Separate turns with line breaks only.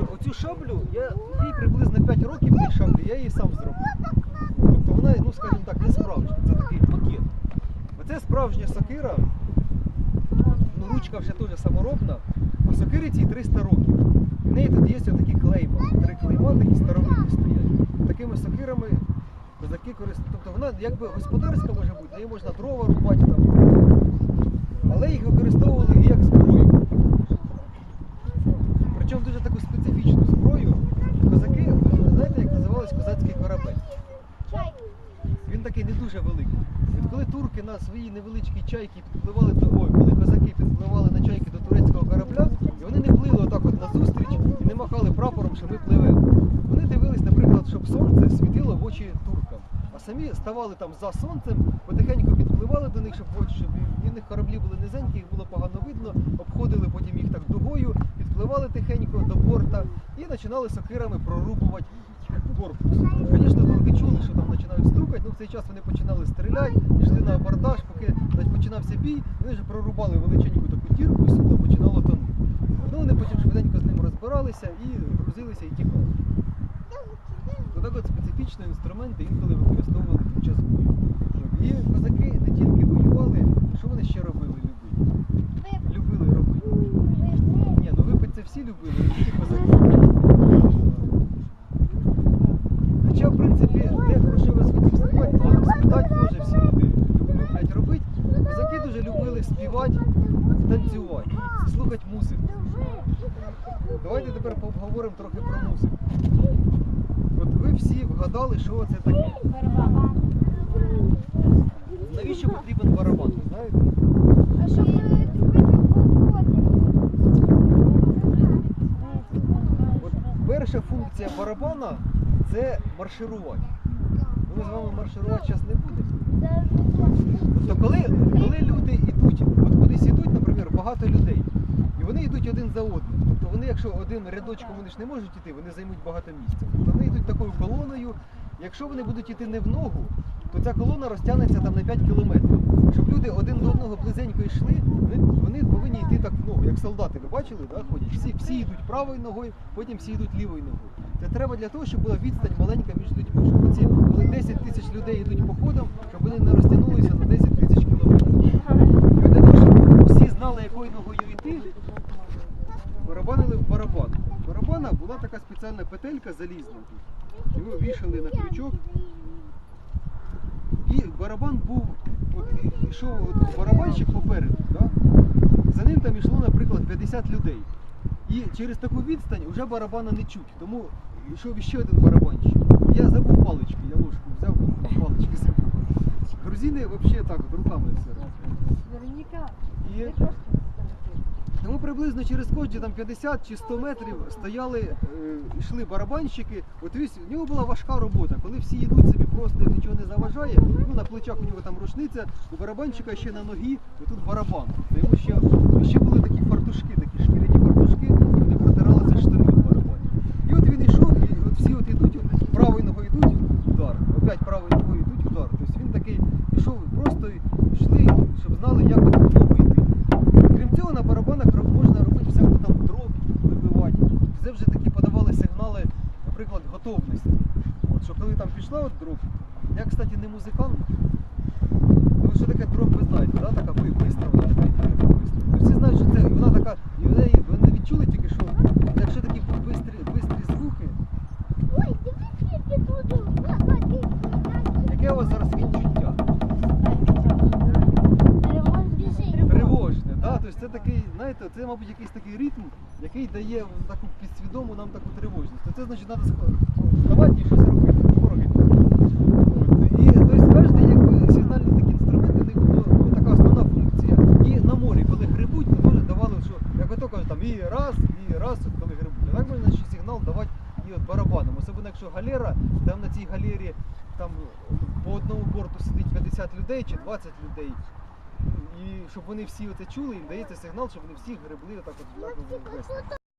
Оцю шаблю, я їй приблизно 5 років цій шаблі, я її сам зробив. Тобто вона, ну скажімо так, не справжня, це такий пакет. Оце справжня сокира, ну ручка вже теж саморобна, а сокирі цій 300 років. В неї тут є такі клейма, три клейма такі старовинні стоять. Такими сокирами козаки користуються. Тобто вона якби господарська може бути, неї можна дрова рубати там. Але їх використовували як такий не дуже великий. От коли турки на свої невеличкі чайки підпливали до ой, коли козаки підпливали на чайки до турецького корабля, і вони не плили отак от назустріч і не махали прапором, що ми пливемо. Вони дивились, наприклад, щоб сонце світило в очі туркам. А самі ставали там за сонцем, потихеньку підпливали до них, щоб очі, щоб і в них кораблі були низенькі, їх було погано видно, обходили потім їх так дугою, підпливали тихенько до борта і починали сокирами прорубувати корпус. Звісно, турки чули, що там починають стукати, ну в цей час вони починали стріляти, йшли на абордаж, поки починався бій, вони вже прорубали величеньку таку дірку і судно починало тонути. Ну вони потім швиденько з ним розбиралися і грузилися і тікали. Отак от специфічні інструменти інколи використовували під час бою. І козаки не тільки воювали, що вони ще робили, любили. Любили робити. Ні, ну випити це всі любили, тільки козаки. Хоча, в принципі, те, про що вас хотів сказати, то спитати теж всі люди люблять робити. Козаки дуже любили співати танцювати, слухати музику. Давайте тепер поговоримо трохи про музику. От ви всі вгадали, що це таке. Навіщо потрібен барабан, ви знаєте? От перша функція барабана це марширувати. Ми з вами марширувати зараз не будемо. Тобто, коли, коли люди от йдуть, наприклад, багато людей, і вони йдуть один за одним. Тобто вони, якщо один рядочком вони ж не можуть йти, вони займуть багато місця. Тобто вони йдуть такою колоною. Якщо вони будуть йти не в ногу, то ця колона розтягнеться там на 5 кілометрів. Щоб люди один до одного близенько йшли, вони, вони повинні йти так в ногу, як солдати. Ви бачили, да, ходять? Всі, всі йдуть правою ногою, потім всі йдуть лівою ногою. Це треба для того, щоб була відстань маленька між людьми. Щоб оці, коли 10 тисяч людей йдуть походом, щоб вони не розтягнулися на 10 тисяч кілометрів. І от для того, щоб всі знали, якою ногою йти, барабанили в барабан. У барабана була така спеціальна петелька залізна тут. Його вішали на крючок. І барабан був, йшов барабанщик попереду, да? за ним там йшло, наприклад, 50 людей. І через таку відстань вже барабана не чуть. Тому йшов ще один барабанщик. Я забув палички, я ложку взяв, палички забув. Грузини взагалі так, руками все.
Вероніка,
І тому приблизно через кожні там 50 чи 100 метрів стояли, е, йшли барабанщики. От у нього була важка робота. Коли всі йдуть собі просто і нічого не заважає, ну на плечах у нього там рушниця, у барабанщика ще на ногі, отут барабан. Йому ще, ще були такі фартушки, такі шкіряні фартушки, де протиралися штани в барабані. І от він йшов, і от всі от йдуть, от правою ногою йдуть, удар. Опять правою ногою йдуть, удар. Тобто він такий пішов просто йшли, щоб знали, як от в ногу йти. Крім цього, на барабанах роб- можна робити всяку там дроб вибивати. Це вже такі подавали сигнали, наприклад, готовності. От, що коли там пішла от дроб, я, кстати, не музикант. Ну, що таке дроб, ви знаєте, да? така ви- виставлена. виставлена. Ну, Всі знають, що це і вона така, і в неї, ви не відчули тільки, що якщо такі бистрі, бистрі звуки, яке у вас зараз відчуття? Тривожне, да? тобто це такий, знаєте, це, мабуть, якийсь такий ритм, який дає таку підсвідому нам таку тривожність. То це значить треба вставати і щось робити. Дороги. От. І тобто, бачите, якби сигнальні такі інструменти, в них було ну, така основна функція. І на морі, коли грибуть, то теж давали, що як ото кажуть, там і раз, і раз, от коли грибуть. А так можна ще сигнал давати і от барабаном. Особливо якщо галера, там на цій галері там по одному борту сидить 50 людей чи 20 людей. І щоб вони всі це чули, їм дається сигнал, щоб вони всі грибли отак от Так, весно.